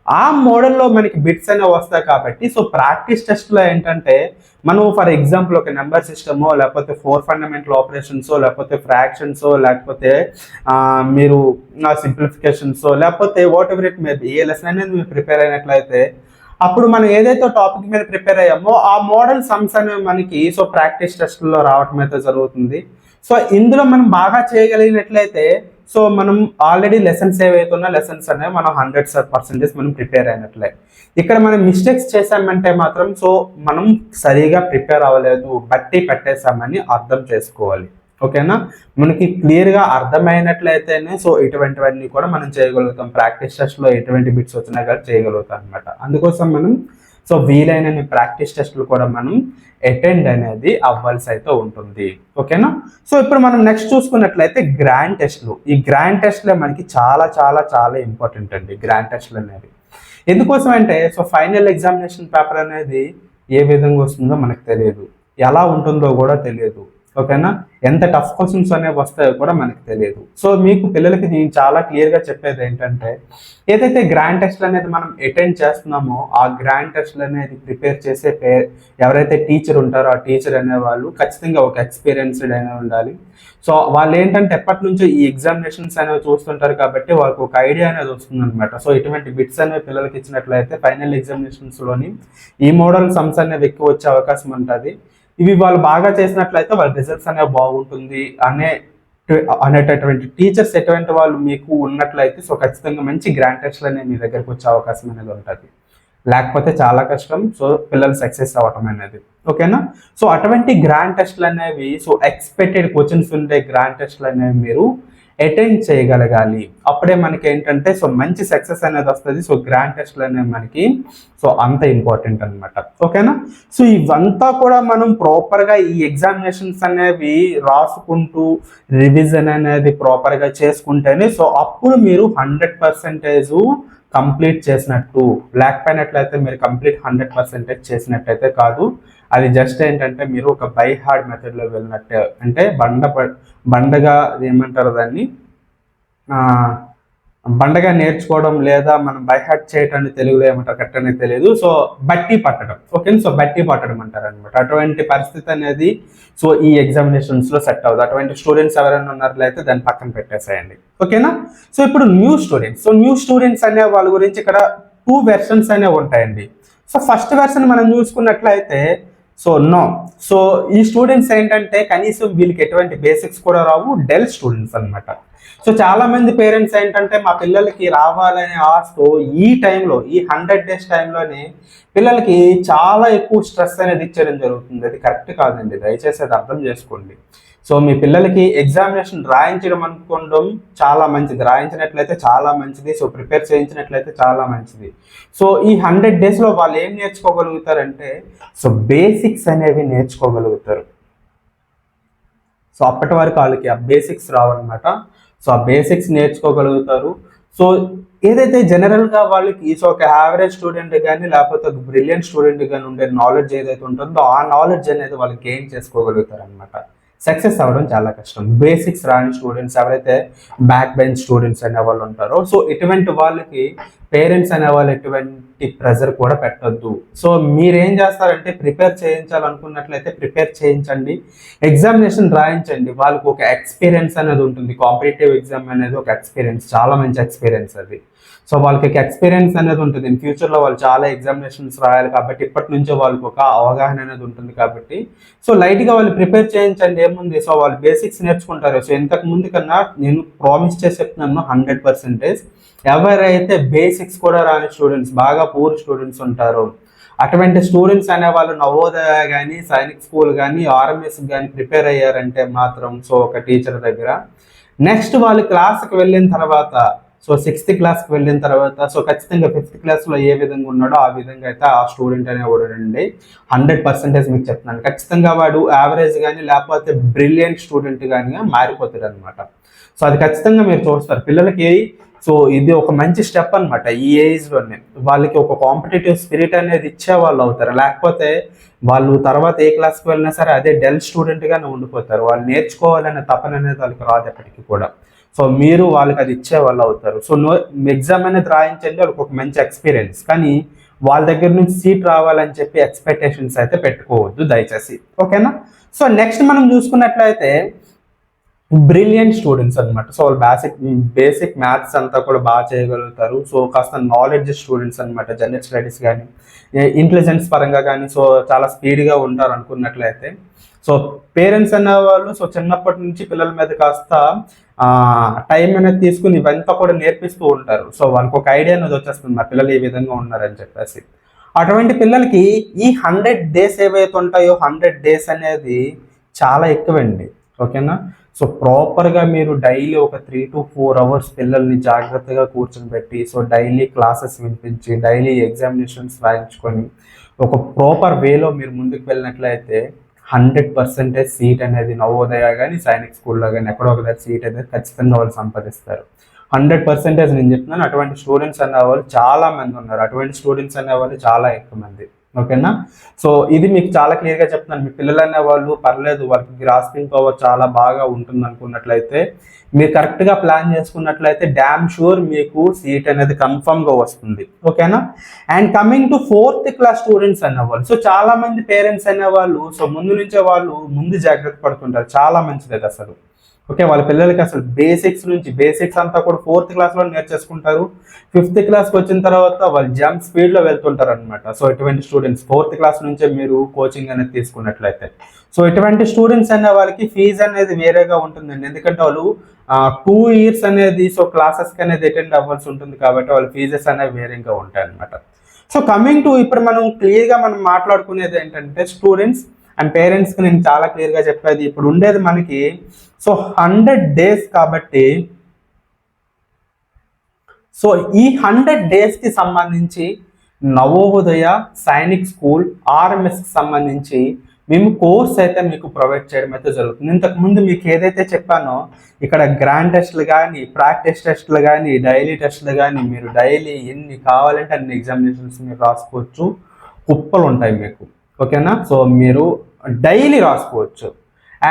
ఆ మోడల్లో మనకి బిట్స్ అనేవి వస్తాయి కాబట్టి సో ప్రాక్టీస్ టెస్ట్లో ఏంటంటే మనం ఫర్ ఎగ్జాంపుల్ ఒక నెంబర్ సిస్టమో లేకపోతే ఫోర్ ఫండమెంటల్ ఆపరేషన్సో లేకపోతే ఫ్రాక్షన్సో లేకపోతే మీరు సింప్లిఫికేషన్సో లేకపోతే whatever it may a lesson అనేది మీరు ప్రిపేర్ అయినట్లయితే అప్పుడు మనం ఏదైతే టాపిక్ మీద ప్రిపేర్ అయ్యామో ఆ మోడల్ సమ్స్ అనేవి మనకి సో ప్రాక్టీస్ టెస్ట్లో రావటం అయితే జరుగుతుంది. సో ఇందులో మనం బాగా చేయగలిగినట్లయితే సో మనం ఆల్రెడీ లెసన్స్ ఏవైతే ఉన్నా లెసన్స్ అనేవి మనం హండ్రెడ్ పర్సెంటేజ్ మనం ప్రిపేర్ అయినట్లే. ఇక్కడ మనం మిస్టేక్స్ చేసామంటే మాత్రం సో మనం సరిగా ప్రిపేర్ అవ్వలేదు బట్టి పెట్టేసామని అర్థం చేసుకోవాలి. ఓకేనా మనకి క్లియర్గా అర్థమైనట్లయితేనే సో ఇటువంటివన్నీ కూడా మనం చేయగలుగుతాం. ప్రాక్టీస్ టెస్ట్లో ఎటువంటి బిట్స్ వచ్చినా కానీ చేయగలుగుతాం అనమాట అందుకోసం మనం సో వీలైన ప్రాక్టీస్ టెస్ట్లు కూడా మనం అటెండ్ అనేది అవ్వాల్సి అయితే ఉంటుంది. ఓకేనా? సో ఇప్పుడు మనం నెక్స్ట్ చూసుకున్నట్లయితే గ్రాండ్ టెస్ట్లు. ఈ గ్రాండ్ టెస్ట్లే మనకి చాలా చాలా చాలా ఇంపార్టెంట్ అండి గ్రాండ్ టెస్ట్లు అనేవి. ఎందుకోసం అంటే సో ఫైనల్ ఎగ్జామినేషన్ పేపర్ అనేది ఏ విధంగా వస్తుందో మనకు తెలియదు. ఎలా ఉంటుందో కూడా తెలియదు. ఓకేనా? ఎంత టఫ్ క్వశ్చన్స్ అనేవి వస్తాయో కూడా మనకి తెలియదు. సో మీకు పిల్లలకి నేను చాలా క్లియర్గా చెప్పేది ఏంటంటే ఏదైతే గ్రాండ్ టెస్ట్లు అనేది మనం అటెండ్ చేస్తున్నామో ఆ గ్రాండ్ టెస్ట్లు అనేది ప్రిపేర్ చేసే పే ఎవరైతే టీచర్ ఉంటారో ఆ టీచర్ అనే వాళ్ళు ఖచ్చితంగా ఒక ఎక్స్పీరియన్స్డ్ అయినా ఉండాలి. సో వాళ్ళు ఏంటంటే ఎప్పటి నుంచో ఈ ఎగ్జామినేషన్స్ అనేవి చూస్తుంటారు కాబట్టి వాళ్ళకి ఒక ఐడియా అనేది వస్తుంది అనమాట సో ఇటువంటి బిట్స్ అనేవి పిల్లలకి ఇచ్చినట్లయితే ఫైనల్ ఎగ్జామినేషన్స్లోని ఈ మోడల్ సమ్స్ అనేవి ఎక్కువ వచ్చే అవకాశం ఉంటుంది. ఇవి వాళ్ళు బాగా చేసినట్లయితే వాళ్ళ రిజల్ట్స్ అనేవి బాగుంటుంది అనే అనేటటువంటి టీచర్స్ ఎటువంటి వాళ్ళు మీకు ఉన్నట్లయితే సో ఖచ్చితంగా మంచి గ్రాండ్ టెస్ట్లు అనేవి మీ దగ్గరకు వచ్చే అవకాశం అనేది ఉంటుంది. లేకపోతే చాలా కష్టం. సో పిల్లలు సక్సెస్ అవ్వటం అనేది. ఓకేనా సో అటువంటి గ్రాండ్ టెస్ట్లు అనేవి సో ఎక్స్పెక్టెడ్ క్వశ్చన్స్ ఉండే గ్రాండ్ టెస్ట్లు అనేవి మీరు అటెండ్ చేయగలగాలి. అప్పుడే మనకి ఏంటంటే సో మంచి సక్సెస్ అనేది వస్తుంది. సో గ్రాండ్ టెస్ట్లు అనేవి మనకి సో అంత ఇంపార్టెంట్ అనమాట ఓకేనా? సో ఇవంతా కూడా మనం ప్రాపర్గా ఈ ఎగ్జామినేషన్స్ అనేవి రాసుకుంటూ రివిజన్ అనేది ప్రాపర్గా చేసుకుంటేనే సో అప్పుడు మీరు హండ్రెడ్ పర్సెంటేజ్ కంప్లీట్ చేసినట్టు బ్లాక్ పైనట్లయితే మీరు కంప్లీట్ హండ్రెడ్ పర్సెంటేజ్ చేసినట్టయితే కాదు. అది జస్ట్ ఏంటంటే మీరు ఒక బై హార్డ్ మెథడ్లో వెళ్ళినట్టే. అంటే బండ బండగా ఏమంటారు దాన్ని? బండగా నేర్చుకోవడం లేదా మనం బై హార్ట్ చేయటం తెలుగులో ఏమంటారు? కరెక్ట్ అనేది తెలియదు. సో బట్టి పట్టడం. ఓకే? సో బట్టి పట్టడం అంటారు అనమాట అటువంటి పరిస్థితి అనేది సో ఈ ఎగ్జామినేషన్స్లో సెట్ అవ్వదు అటువంటి స్టూడెంట్స్ ఎవరైనా ఉన్నట్లయితే దాన్ని పక్కన పెట్టేసేయండి. ఓకేనా సో ఇప్పుడు new students so new students అనే వాళ్ళ గురించి ఇక్కడ టూ వెర్షన్స్ అనేవి ఉంటాయండి. సో ఫస్ట్ వెర్షన్ మనం చూసుకున్నట్లయితే సో నో సో ఈ స్టూడెంట్స్ ఏంటంటే కనీసం వీళ్ళకి ఎటువంటి బేసిక్స్ కూడా రావు డెల్ స్టూడెంట్స్ అనమాట సో చాలామంది పేరెంట్స్ ఏంటంటే మా పిల్లలకి రావాలనే ఆశతో ఈ టైంలో ఈ హండ్రెడ్ డేస్ టైంలోనే పిల్లలకి చాలా ఎక్కువ స్ట్రెస్ అనేది ఇచ్చేయడం జరుగుతుంది. అది కరెక్ట్ కాదండి. దయచేసి అది అర్థం చేసుకోండి. సో మీ పిల్లలకి ఎగ్జామినేషన్ రాయించడం అనుకోవడం చాలా మంచిది. రాయించినట్లయితే చాలా మంచిది. సో ప్రిపేర్ చేయించినట్లయితే చాలా మంచిది. సో ఈ హండ్రెడ్ డేస్లో వాళ్ళు ఏం నేర్చుకోగలుగుతారంటే సో బేసిక్స్ అనేవి నేర్చుకోగలుగుతారు. సో అప్పటి వరకు వాళ్ళకి ఆ బేసిక్స్ రావన్నమాట. సో ఆ బేసిక్స్ నేర్చుకోగలుగుతారు. సో ఏదైతే జనరల్గా వాళ్ళకి సో ఒక యావరేజ్ స్టూడెంట్ కానీ లేకపోతే ఒక బ్రిలియంట్ స్టూడెంట్ కానీ ఉండే నాలెడ్జ్ ఏదైతే ఉంటుందో ఆ నాలెడ్జ్ అనేది వాళ్ళు గెయిన్ చేసుకోగలుగుతారు అనమాట సక్సెస్ అవ్వడం చాలా కష్టం. బేసిక్స్ రాని స్టూడెంట్స్ ఎవరైతే బ్యాక్ బెంచ్ స్టూడెంట్స్ అనే వాళ్ళు ఉంటారో సో ఇటువంటి వాళ్ళకి పేరెంట్స్ అనే వాళ్ళు ఎటువంటి ప్రెజర్ కూడా పెట్టొద్దు. సో మీరేం చేస్తారంటే ప్రిపేర్ చేయించాలనుకున్నట్లయితే ప్రిపేర్ చేయించండి. ఎగ్జామినేషన్ రాయించండి. వాళ్ళకి ఒక ఎక్స్పీరియన్స్ అనేది ఉంటుంది. కాంపిటేటివ్ ఎగ్జామ్ అనేది ఒక ఎక్స్పీరియన్స్. చాలా మంచి ఎక్స్పీరియన్స్ అది. సో వాళ్ళకి ఎక్స్పీరియన్స్ అనేది ఉంటుంది. ఇన్ ఫ్యూచర్లో వాళ్ళు చాలా ఎగ్జామినేషన్స్ రాయాలి కాబట్టి ఇప్పటి నుంచే వాళ్ళకి ఒక అవగాహన అనేది ఉంటుంది కాబట్టి. సో లైట్గా వాళ్ళు ప్రిపేర్ చేయించండి ఏముంది? సో వాళ్ళు బేసిక్స్ నేర్చుకుంటారు. సో ఇంతకు ముందు కన్నా నేను ప్రామిస్ చేసి చెప్తున్నాను హండ్రెడ్ పర్సెంటేజ్ ఎవరైతే బేసిక్స్ కూడా రాని స్టూడెంట్స్ బాగా పూర్ స్టూడెంట్స్ ఉంటారు అటువంటి స్టూడెంట్స్ అనే వాళ్ళు నవోదయ కానీ సైనిక్ స్కూల్ కానీ ఆర్ఎంఎస్ కానీ ప్రిపేర్ అయ్యారంటే మాత్రం సో ఒక టీచర్ దగ్గర. నెక్స్ట్ వాళ్ళు క్లాస్కి వెళ్ళిన తర్వాత సో సిక్స్త్ క్లాస్కి వెళ్ళిన తర్వాత సో ఖచ్చితంగా ఫిఫ్త్ క్లాస్లో ఏ విధంగా ఉన్నాడో ఆ విధంగా అయితే ఆ స్టూడెంట్ అనేవాడు అండి హండ్రెడ్ పర్సెంటేజ్ మీకు చెప్తున్నాను. ఖచ్చితంగా వాడు యావరేజ్ కానీ లేకపోతే బ్రిలియంట్ స్టూడెంట్ కానీ మారిపోతాడు అనమాట సో అది ఖచ్చితంగా మీరు చూస్తారు. పిల్లలకి సో ఇది ఒక మంచి స్టెప్ అనమాట ఈ ఏజ్లోనే. వాళ్ళకి ఒక కాంపిటేటివ్ స్పిరిట్ అనేది ఇచ్చే వాళ్ళు అవుతారు. లేకపోతే వాళ్ళు తర్వాత ఏ క్లాస్కి వెళ్ళినా సరే అదే డెల్ స్టూడెంట్గానే ఉండిపోతారు. వాళ్ళు నేర్చుకోవాలనే తపన అనేది వాళ్ళకి రాదు ఎప్పటికీ కూడా. సో మీరు వాళ్ళకి అది ఇచ్చే వాళ్ళు అవుతారు. సో నో ఎగ్జామ్ అనేది రాయించండి వాళ్ళకి ఒక మంచి ఎక్స్పీరియన్స్ కానీ వాళ్ళ దగ్గర నుంచి సీట్ రావాలని చెప్పి ఎక్స్పెక్టేషన్స్ అయితే పెట్టుకోవద్దు దయచేసి. ఓకేనా సో నెక్స్ట్ మనం చూసుకున్నట్లయితే బ్రిలియంట్ స్టూడెంట్స్ అనమాట సో వాళ్ళు బేసిక్ బేసిక్ మ్యాథ్స్ అంతా కూడా బాగా చేయగలుగుతారు. సో కాస్త నాలెడ్జ్ స్టూడెంట్స్ అనమాట జనరల్ స్టడీస్ కానీ ఇంటెలిజెన్స్ పరంగా కానీ సో చాలా స్పీడ్గా ఉంటారు అనుకున్నట్లయితే. సో పేరెంట్స్ అనే వాళ్ళు సో చిన్నప్పటి నుంచి పిల్లల మీద కాస్త టైం అనేది తీసుకుని ఇవంతా కూడా నేర్పిస్తూ ఉంటారు. సో వాళ్ళకి ఒక ఐడియా అనేది వచ్చేస్తుంది మా పిల్లలు ఏ విధంగా ఉన్నారని చెప్పేసి. అటువంటి పిల్లలకి ఈ హండ్రెడ్ డేస్ ఏవైతే ఉంటాయో హండ్రెడ్ డేస్ అనేది చాలా ఎక్కువండి. ఓకేనా? సో ప్రాపర్గా మీరు డైలీ ఒక త్రీ టు ఫోర్ అవర్స్ పిల్లల్ని జాగ్రత్తగా కూర్చొని పెట్టి సో డైలీ క్లాసెస్ వినిపించి డైలీ ఎగ్జామినేషన్స్ రాయించుకొని ఒక ప్రాపర్ వేలో మీరు ముందుకు వెళ్ళినట్లయితే హండ్రెడ్ పర్సెంటేజ్ సీట్ అనేది నవోదయ కానీ సైనిక్ స్కూల్లో కానీ ఎక్కడో ఒక దగ్గర సీట్ అనేది ఖచ్చితంగా వాళ్ళు సంపాదిస్తారు. హండ్రెడ్ పర్సెంటేజ్ నేను చెప్తున్నాను అటువంటి స్టూడెంట్స్ అనేవాళ్ళు చాలా మంది ఉన్నారు. అటువంటి స్టూడెంట్స్ అనేవాళ్ళు చాలా ఎక్కువ మంది. ఓకేనా? సో ఇది మీకు చాలా క్లియర్గా చెప్తున్నాను. మీ పిల్లలు అనే వాళ్ళు పర్లేదు వాళ్ళకి గ్రాస్పింగ్ పవర్ చాలా బాగా ఉంటుంది అనుకున్నట్లయితే మీరు కరెక్ట్గా ప్లాన్ చేసుకున్నట్లయితే డ్యామ్ షూర్ మీకు సీట్ అనేది కన్ఫర్మ్గా వస్తుంది. ఓకేనా? And coming to fourth class students అనేవాళ్ళు సో చాలా మంది పేరెంట్స్ అనేవాళ్ళు సో ముందు నుంచే వాళ్ళు ముందు జాగ్రత్త పడుతుంటారు. చాలా మంచిది అసలు. ఓకే వాళ్ళ పిల్లలకి అసలు బేసిక్స్ నుంచి బేసిక్స్ అంతా కూడా ఫోర్త్ క్లాస్లో నేర్చేసుకుంటారు. ఫిఫ్త్ క్లాస్కి వచ్చిన తర్వాత వాళ్ళు జంప్ స్పీడ్లో వెళ్తుంటారు అనమాట సో ఇటువంటి స్టూడెంట్స్ ఫోర్త్ క్లాస్ నుంచే మీరు కోచింగ్ అనేది తీసుకున్నట్లయితే. సో ఇటువంటి స్టూడెంట్స్ అనే వాళ్ళకి ఫీజు అనేది వేరేగా ఉంటుందండి. ఎందుకంటే వాళ్ళు టూ ఇయర్స్ అనేది సో క్లాసెస్కి అనేది అటెండ్ అవ్వాల్సి ఉంటుంది కాబట్టి వాళ్ళ ఫీజెస్ అనేవి వేరేగా ఉంటాయి అనమాట సో కమింగ్ టు ఇప్పుడు మనం క్లియర్గా మనం మాట్లాడుకునేది ఏంటంటే స్టూడెంట్స్ అండ్ పేరెంట్స్కి నేను చాలా క్లియర్గా చెప్పేది ఇప్పుడు ఉండేది మనకి సో హండ్రెడ్ డేస్ కాబట్టి సో ఈ హండ్రెడ్ డేస్కి సంబంధించి నవోదయ సైనిక్ స్కూల్ ఆర్ఎంఎస్కి సంబంధించి మేము కోర్స్ అయితే మీకు ప్రొవైడ్ చేయడం అయితే జరుగుతుంది. ఇంతకు ముందు మీకు ఏదైతే చెప్పానో ఇక్కడ గ్రాండ్ టెస్ట్లు కానీ ప్రాక్టీస్ టెస్ట్లు కానీ డైలీ టెస్ట్లు కానీ మీరు డైలీ ఎన్ని కావాలంటే అన్ని ఎగ్జామినేషన్స్ మీరు రాసుకోవచ్చు. కుప్పలు ఉంటాయి మీకు. ఓకేనా? సో మీరు డైలీ రాసుకోవచ్చు.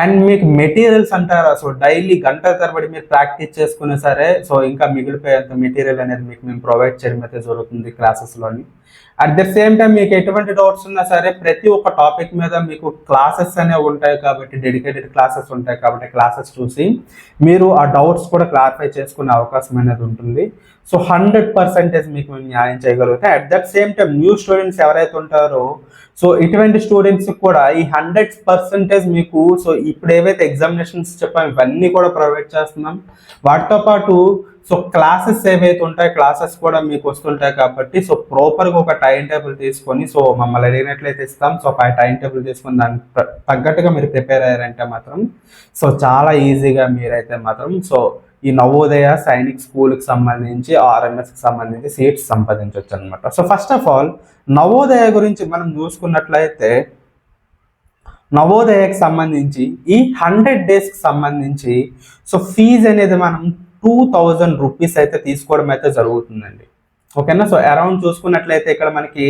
అండ్ మీకు మెటీరియల్స్ అంటారా? సో డైలీ గంట తరబడి మీరు ప్రాక్టీస్ చేసుకునే సరే సో ఇంకా మిగిలిపోయేంత మెటీరియల్ అనేది మీకు మేము ప్రొవైడ్ చేయడం అయితే జరుగుతుంది క్లాసెస్లోని అట్ ద సేమ్ టైం మీకు ఎటువంటి డౌట్స్ ఉన్నా సరే ప్రతి ఒక్క టాపిక్ మీద మీకు క్లాసెస్ అనేవి ఉంటాయి కాబట్టి డెడికేటెడ్ క్లాసెస్ ఉంటాయి కాబట్టి క్లాసెస్ చూసి మీరు ఆ డౌట్స్ కూడా క్లారిఫై చేసుకునే అవకాశం అనేది ఉంటుంది. సో హండ్రెడ్ పర్సెంటేజ్ మీకు మేము న్యాయం చేయగలుగుతాం. At that same time new students ఎవరైతే ఉంటారో సో ఇటువంటి స్టూడెంట్స్ కూడా ఈ హండ్రెడ్ పర్సెంటేజ్ మీకు సో ఇప్పుడు ఏవైతే ఎగ్జామినేషన్స్ చెప్పాము ఇవన్నీ కూడా ప్రొవైడ్ చేస్తున్నాం. వాటితో పాటు సో క్లాసెస్ ఏవైతే ఉంటాయో క్లాసెస్ కూడా మీకు వస్తుంటాయి కాబట్టి సో ప్రాపర్గా ఒక టైం టేబుల్ తీసుకొని సో మమ్మల్ని అడిగినట్లయితే ఇస్తాం. సో ఆ టైం టేబుల్ తీసుకొని దానికి తగ్గట్టుగా మీరు ప్రిపేర్ అయ్యారంటే మాత్రం సో చాలా ఈజీగా మీరైతే మాత్రం సో ఈ నవోదయ సైనిక్ స్కూల్కి సంబంధించి ఆర్ఎంఎస్కి సంబంధించి సీట్స్ సంపాదించవచ్చు అనమాట so first of all Navodaya గురించి మనం చూసుకున్నట్లయితే నవోదయకి సంబంధించి ఈ హండ్రెడ్ డేస్కి సంబంధించి సో ఫీజు అనేది మనం టూ థౌజండ్ రూపీస్ అయితే తీసుకోవడం అయితే జరుగుతుందండి. ఓకేనా? సో అరౌండ్ చూసుకున్నట్లయితే ఇక్కడ మనకి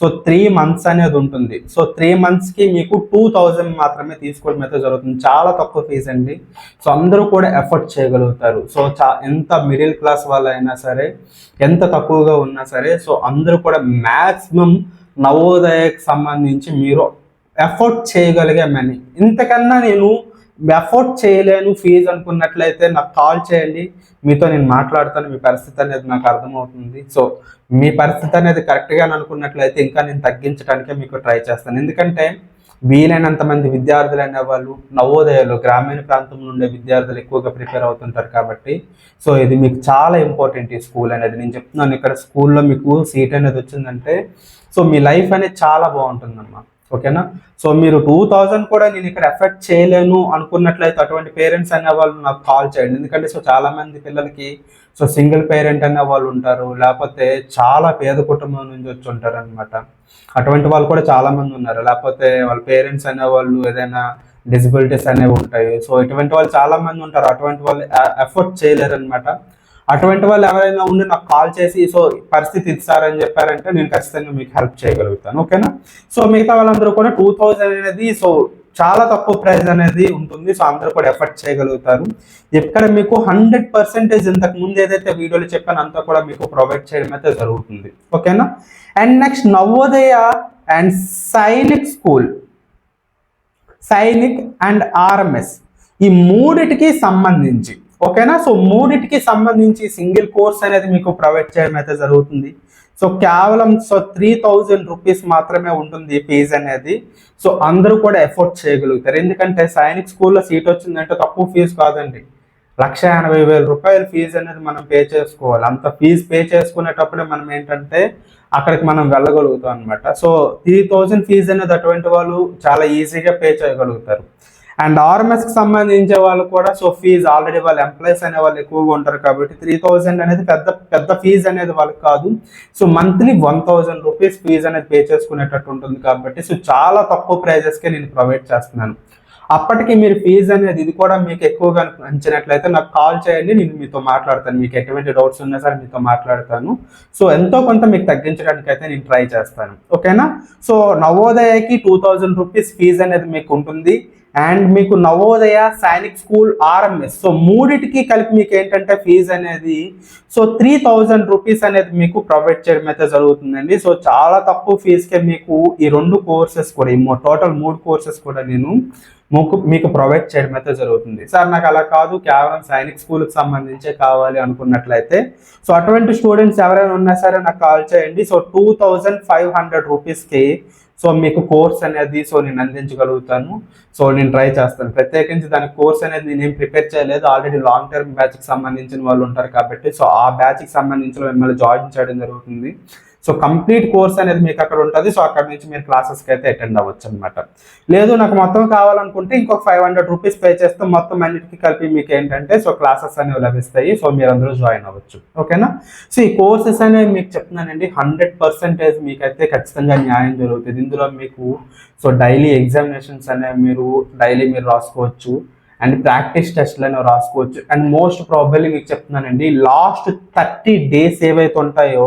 సో త్రీ మంత్స్ అనేది ఉంటుంది. సో త్రీ మంత్స్కి మీకు టూ థౌజండ్ మాత్రమే తీసుకోవడం అయితే జరుగుతుంది. చాలా తక్కువ ఫీజు అండి. సో అందరూ కూడా ఎఫర్ట్ చేయగలుగుతారు. సో చా ఎంత మిడిల్ క్లాస్ వాళ్ళైనా సరే ఎంత తక్కువగా ఉన్నా సరే సో అందరూ కూడా మ్యాక్సిమం నవోదయకు సంబంధించి మీరు ఎఫర్ట్ చేయగలిగే మనీ ఇంతకన్నా నేను ఎఫోర్డ్ చేయలేను ఫీజు అనుకున్నట్లయితే నాకు కాల్ చేయండి. మీతో నేను మాట్లాడతాను. మీ పరిస్థితి అనేది నాకు అర్థమవుతుంది. సో మీ పరిస్థితి అనేది కరెక్ట్గా అనుకున్నట్లయితే ఇంకా నేను తగ్గించడానికే మీకు ట్రై చేస్తాను. ఎందుకంటే వీలైనంత మంది విద్యార్థులు అనే వాళ్ళు నవోదయాలు గ్రామీణ ప్రాంతంలో ఉండే విద్యార్థులు ఎక్కువగా ప్రిపేర్ అవుతుంటారు కాబట్టి. సో ఇది మీకు చాలా ఇంపార్టెంట్ ఈ స్కూల్ అనేది. నేను చెప్తున్నాను ఇక్కడ స్కూల్లో మీకు సీట్ అనేది వచ్చిందంటే సో మీ లైఫ్ అనేది చాలా బాగుంటుందన్నమాట ఓకేనా? సో మీరు టూ థౌజండ్ కూడా నేను ఇక్కడ ఎఫెక్ట్ చేయలేను అనుకున్నట్లయితే అటువంటి పేరెంట్స్ అనే వాళ్ళు నాకు కాల్ చేయండి. ఎందుకంటే సో చాలా మంది పిల్లలకి సో సింగిల్ పేరెంట్ అనే వాళ్ళు ఉంటారు. లేకపోతే చాలా పేద కుటుంబం నుంచి వచ్చి ఉంటారు అనమాట అటువంటి వాళ్ళు కూడా చాలా మంది ఉన్నారు. లేకపోతే వాళ్ళ పేరెంట్స్ అనే వాళ్ళు ఏదైనా డిసబిలిటీస్ అనేవి ఉంటాయి. సో ఇటువంటి వాళ్ళు చాలా మంది ఉంటారు. అటువంటి వాళ్ళు ఎఫర్ట్ చేయలేరు అనమాట అటువంటి వాళ్ళు ఎవరైనా ఉండి నాకు కాల్ చేసి సో పరిస్థితి ఇస్తారని చెప్పారంటే నేను ఖచ్చితంగా మీకు హెల్ప్ చేయగలుగుతాను ఓకేనా? సో మిగతా వాళ్ళందరూ కూడా టూ థౌజండ్ అనేది సో చాలా తక్కువ ప్రైస్ అనేది ఉంటుంది. సో అందరూ కూడా ఎఫర్ట్ చేయగలుగుతారు. ఇక్కడ మీకు హండ్రెడ్ పర్సెంటేజ్ ఇంతకు ముందు ఏదైతే వీడియోలో చెప్పాను అంతా కూడా మీకు ప్రొవైడ్ చేయడం అయితే జరుగుతుంది ఓకేనా? And next Navodaya and Sainik school. Sainik and RMS. ఈ మూడిటికి సంబంధించి ఓకేనా? సో మూడింటికి సంబంధించి సింగిల్ కోర్స్ అనేది మీకు ప్రొవైడ్ చేయడం అయితే జరుగుతుంది. సో కేవలం సో త్రీ థౌజండ్ రూపీస్ మాత్రమే ఉంటుంది ఫీజు అనేది. సో అందరూ కూడా ఎఫోర్డ్ చేయగలుగుతారు. ఎందుకంటే సైనిక్ స్కూల్లో సీట్ వచ్చిందంటే తక్కువ ఫీజు కాదండి. లక్ష ఎనభై వేల రూపాయల ఫీజు అనేది మనం పే చేసుకోవాలి. అంత ఫీజు పే చేసుకునేటప్పుడే మనం ఏంటంటే అక్కడికి మనం వెళ్ళగలుగుతాం అనమాట సో త్రీ థౌజండ్ ఫీజు అనేది అటువంటి వాళ్ళు చాలా ఈజీగా పే చేయగలుగుతారు. అండ్ ఆర్ఎంఎస్కి సంబంధించే వాళ్ళు కూడా సో ఫీజు ఆల్రెడీ వాళ్ళు ఎంప్లాయీస్ అనే వాళ్ళు ఎక్కువగా ఉంటారు కాబట్టి త్రీ థౌజండ్ అనేది పెద్ద పెద్ద ఫీజు అనేది వాళ్ళకి కాదు. So monthly one thousand rupees fees అనేది పే చేసుకునేటట్టు ఉంటుంది కాబట్టి సో చాలా తక్కువ ప్రైజెస్కే నేను ప్రొవైడ్ చేస్తున్నాను. అప్పటికి మీరు ఫీజు అనేది ఇది కూడా మీకు ఎక్కువగా అంచినట్లయితే నాకు కాల్ చేయండి నేను మీతో మాట్లాడతాను. మీకు ఎటువంటి డౌట్స్ ఉన్నా సరే మీతో మాట్లాడతాను. సో ఎంతో కొంత మీకు తగ్గించడానికి అయితే నేను ట్రై చేస్తాను. ఓకేనా సో నవోదయకి టూ థౌజండ్ రూపీస్ ఫీజు అనేది మీకు ఉంటుంది. అండ్ మీకు Navodaya Sainik school RMS. So మూడిటికి కలిపి మీకు ఏంటంటే ఫీజు అనేది సో త్రీ థౌజండ్ రూపీస్ అనేది మీకు ప్రొవైడ్ చేయడం అయితే జరుగుతుందండి. సో చాలా తక్కువ ఫీజుకే మీకు ఈ రెండు కోర్సెస్ కూడా ఈ టోటల్ మూడు కోర్సెస్ కూడా నేను మీకు మీకు ప్రొవైడ్ చేయడం అయితే జరుగుతుంది. సార్ నాకు అలా కాదు. కేవలం సైనిక్ స్కూల్కి సంబంధించే కావాలి అనుకున్నట్లయితే. సో అటువంటి స్టూడెంట్స్ ఎవరైనా ఉన్నా సరే నాకు కాల్ చేయండి. So two thousand five hundred రూపీస్కి సో మీకు కోర్స్ అనేది సో నేను అందించగలుగుతాను. సో నేను ట్రై చేస్తాను. ప్రత్యేకించి దాని కోర్స్ అనేది నేను ప్రిపేర్ చేయలేదు. ఆల్రెడీ లాంగ్ టర్మ్ బ్యాచ్కి సంబంధించిన వాళ్ళు ఉంటారు కాబట్టి సో ఆ బ్యాచ్కి సంబంధించిన మిమ్మల్ని జాయిన్ చేయడం జరుగుతుంది. సో కంప్లీట్ కోర్స్ అనేది మీకు అక్కడ ఉంటుంది. సో అక్కడ నుంచి మీరు క్లాసెస్కి అయితే అటెండ్ అవ్వచ్చు అనమాట లేదు నాకు మొత్తం కావాలనుకుంటే ఇంకొక ఫైవ్ హండ్రెడ్ రూపీస్ పే చేస్తే మొత్తం అన్నిటికీ కలిపి మీకు ఏంటంటే సో క్లాసెస్ అనేవి లభిస్తాయి. సో మీరు అందరూ జాయిన్ అవ్వచ్చు. ఓకేనా? సో ఈ కోర్సెస్ అనేవి మీకు చెప్తున్నానండి. హండ్రెడ్ పర్సెంటేజ్ మీకైతే ఖచ్చితంగా న్యాయం జరుగుతుంది. ఇందులో మీకు సో డైలీ ఎగ్జామినేషన్స్ అనేవి మీరు డైలీ మీరు రాసుకోవచ్చు. అండ్ ప్రాక్టీస్ టెస్ట్లు అనేవి రాసుకోవచ్చు. అండ్ మోస్ట్ ప్రాబబ్లీ మీకు చెప్తున్నానండి లాస్ట్ థర్టీ డేస్ ఏవైతే ఉంటాయో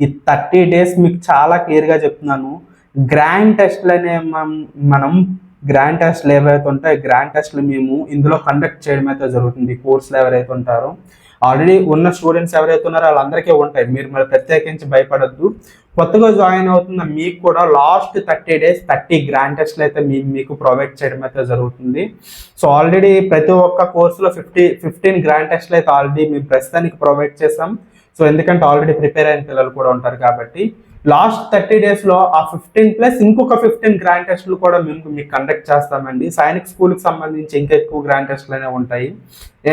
ఈ థర్టీ డేస్ మీకు చాలా క్లియర్గా చెప్తున్నాను. గ్రాండ్ టెస్ట్లు అనే మనం- మనం గ్రాండ్ టెస్ట్లు ఏవైతే ఉంటాయో గ్రాండ్ టెస్ట్లు మేము ఇందులో కండక్ట్ చేయడం అయితే జరుగుతుంది. కోర్సులు ఎవరైతే ఉంటారో. ఆల్రెడీ ఉన్న స్టూడెంట్స్ ఎవరైతే ఉన్నారో వాళ్ళందరికీ ఉంటాయి. మీరు మరి ప్రత్యేకించి భయపడద్దు. కొత్తగా జాయిన్ అవుతున్న మీకు కూడా last thirty days thirty grand టెస్ట్లు అయితే మీ మీకు ప్రొవైడ్ చేయడం అయితే జరుగుతుంది. సో ఆల్రెడీ ప్రతి ఒక్క కోర్సులో ఫిఫ్టీ ఫిఫ్టీన్ గ్రాండ్ టెస్ట్లు అయితే ఆల్రెడీ మేము ప్రస్తుతానికి ప్రొవైడ్ చేసాం సో ఎందుకంటే ఆల్రెడీ ప్రిపేర్ అయిన పిల్లలు కూడా ఉంటారు కాబట్టి లాస్ట్ థర్టీ డేస్లో ఆ ఫిఫ్టీన్ ప్లస్ ఇంకొక ఫిఫ్టీన్ గ్రాండ్ టెస్ట్లు కూడా మేము మీకు కండక్ట్ చేస్తామండి. సైనిక్ స్కూల్కి సంబంధించి ఇంకా ఎక్కువ గ్రాండ్ టెస్ట్లు అనేవి ఉంటాయి.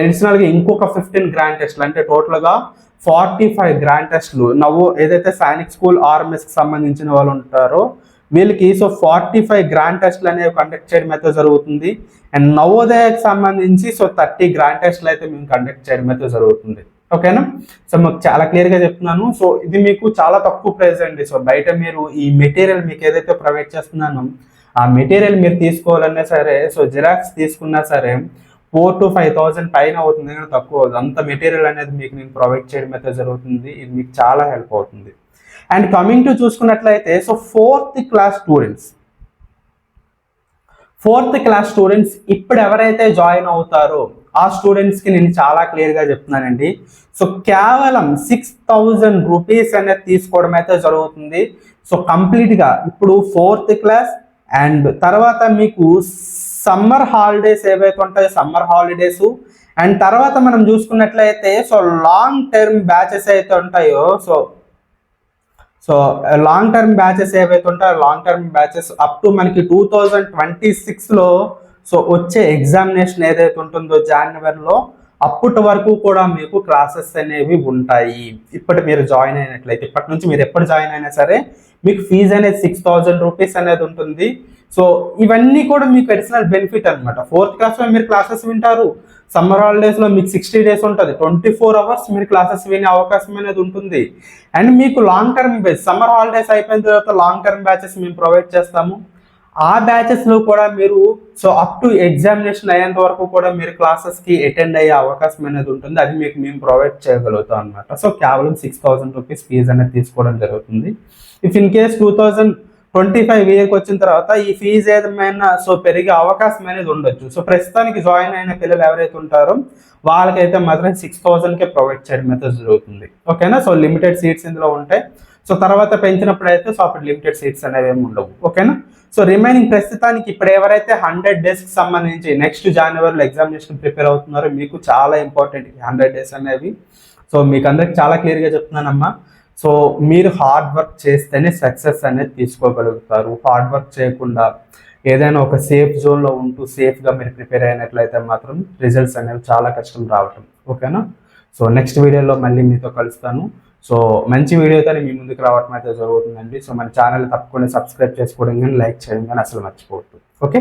అడిషనల్గా ఇంకొక ఫిఫ్టీన్ గ్రాండ్ టెస్ట్లు అంటే టోటల్గా ఫార్టీ ఫైవ్ గ్రాండ్ టెస్ట్లు నవ్వు ఏదైతే సైనిక్ స్కూల్ ఆర్ఎంఎస్కి సంబంధించిన వాళ్ళు ఉంటారో వీళ్ళకి సో ఫార్టీ ఫైవ్ గ్రాండ్ టెస్ట్లు అనేవి కండక్ట్ చేయడం అయితే జరుగుతుంది. అండ్ నవోదయకి సంబంధించి సో థర్టీ గ్రాండ్ టెస్ట్లు అయితే మేము కండక్ట్ చేయడం అయితే జరుగుతుంది. ఓకేనా? సో మాకు చాలా క్లియర్గా చెప్తున్నాను. సో ఇది మీకు చాలా తక్కువ ప్రైస్ అండి. సో బయట మీరు ఈ మెటీరియల్ మీకు ఏదైతే ప్రొవైడ్ చేస్తున్నానో ఆ మెటీరియల్ మీరు తీసుకోవాలన్నా సరే సో జిరాక్స్ తీసుకున్నా సరే ఫోర్ టు ఫైవ్ థౌసండ్ పైన అవుతుంది కానీ తక్కువ అవుతుంది. అంత మెటీరియల్ అనేది మీకు నేను ప్రొవైడ్ చేయడం అయితే జరుగుతుంది. ఇది మీకు చాలా హెల్ప్ అవుతుంది. అండ్ కమింగ్ టు చూసుకున్నట్లయితే so fourth class students fourth class students ఇప్పుడు ఎవరైతే జాయిన్ అవుతారో ఆ స్టూడెంట్స్కి నేను చాలా క్లియర్గా చెప్తున్నానండి. సో కేవలం సిక్స్ థౌజండ్ రూపీస్ అనేది తీసుకోవడం అయితే జరుగుతుంది. సో కంప్లీట్గా ఇప్పుడు ఫోర్త్ క్లాస్ అండ్ తర్వాత మీకు సమ్మర్ హాలిడేస్ ఏవైతే ఉంటాయో సమ్మర్ హాలిడేస్ అండ్ తర్వాత మనం చూసుకున్నట్లయితే సో లాంగ్ టర్మ్ బ్యాచెస్ అయితే ఉంటాయో so so long term batches ఏవైతే ఉంటాయో long term batches up to మనకి టూ థౌజండ్ ట్వంటీ సిక్స్లో సో వచ్చే ఎగ్జామినేషన్ ఏదైతే ఉంటుందో జనవరిలో అప్పటి వరకు కూడా మీకు క్లాసెస్ అనేవి ఉంటాయి. ఇప్పటి మీరు జాయిన్ అయినట్లయితే ఇప్పటి నుంచి మీరు ఎప్పుడు జాయిన్ అయినా సరే మీకు ఫీజు అనేది సిక్స్ థౌజండ్ రూపీస్ అనేది ఉంటుంది. సో ఇవన్నీ కూడా మీకు అడిషనల్ బెనిఫిట్ అనమాట ఫోర్త్ క్లాస్లో మీరు క్లాసెస్ వింటారు. సమ్మర్ హాలిడేస్లో మీకు సిక్స్టీ డేస్ ఉంటుంది. ట్వంటీ ఫోర్ అవర్స్ మీరు క్లాసెస్ వినే అవకాశం అనేది ఉంటుంది. అండ్ మీకు long term batch summer holidays అయిపోయిన తర్వాత లాంగ్ టర్మ్ బ్యాచెస్ మేము ప్రొవైడ్ చేస్తాము. ఆ బ్యాచెస్లో కూడా మీరు సో అప్ టు ఎగ్జామినేషన్ అయ్యేంత వరకు కూడా మీరు క్లాసెస్కి అటెండ్ అయ్యే అవకాశం అనేది ఉంటుంది. అది మీకు మేము ప్రొవైడ్ చేయగలుగుతాం అనమాట సో కేవలం సిక్స్ థౌసండ్ రూపీస్ ఫీజు అనేది తీసుకోవడం జరుగుతుంది. If in case two thousand twenty five ఇయర్కి వచ్చిన తర్వాత ఈ ఫీజు ఏదైనా సో పెరిగే అవకాశం అనేది ఉండొచ్చు. సో ప్రస్తుతానికి జాయిన్ అయిన పిల్లలు ఎవరైతే ఉంటారో వాళ్ళకైతే మాత్రం సిక్స్ థౌజండ్కే ప్రొవైడ్ చేయడం అయితే జరుగుతుంది. ఓకేనా సో లిమిటెడ్ సీట్స్ ఇందులో ఉంటాయి. సో తర్వాత పెంచినప్పుడు అయితే సో అప్పుడు లిమిటెడ్ సీట్స్ అనేవి ఏమి ఉండవు. ఓకేనా సో రిమైనింగ్ ప్రస్తుతానికి ఇప్పుడు ఎవరైతే హండ్రెడ్ డేస్కి సంబంధించి నెక్స్ట్ జనవరిలో ఎగ్జామినేషన్ ప్రిపేర్ అవుతున్నారో మీకు చాలా ఇంపార్టెంట్ హండ్రెడ్ డేస్ అనేవి. సో మీకు అందరికి చాలా క్లియర్గా చెప్తున్నానమ్మా. సో మీరు హార్డ్ వర్క్ చేస్తేనే సక్సెస్ అనేది తీసుకోగలుగుతారు. హార్డ్ వర్క్ చేయకుండా ఏదైనా ఒక సేఫ్ జోన్లో ఉంటూ సేఫ్గా మీరు ప్రిపేర్ అయినట్లయితే మాత్రం రిజల్ట్స్ అనేవి చాలా కష్టం రావటం. ఓకేనా? సో నెక్స్ట్ వీడియోలో మళ్ళీ మీతో కలుస్తాను. సో మంచి వీడియోతో మీ ముందుకు రావటం అయితే జరుగుతుందండి. సో మన ఛానల్ తప్పకుండా సబ్స్క్రైబ్ చేసుకోవడం కానీ లైక్ చేయడం కానీ అసలు మర్చిపోవద్దు. ఓకే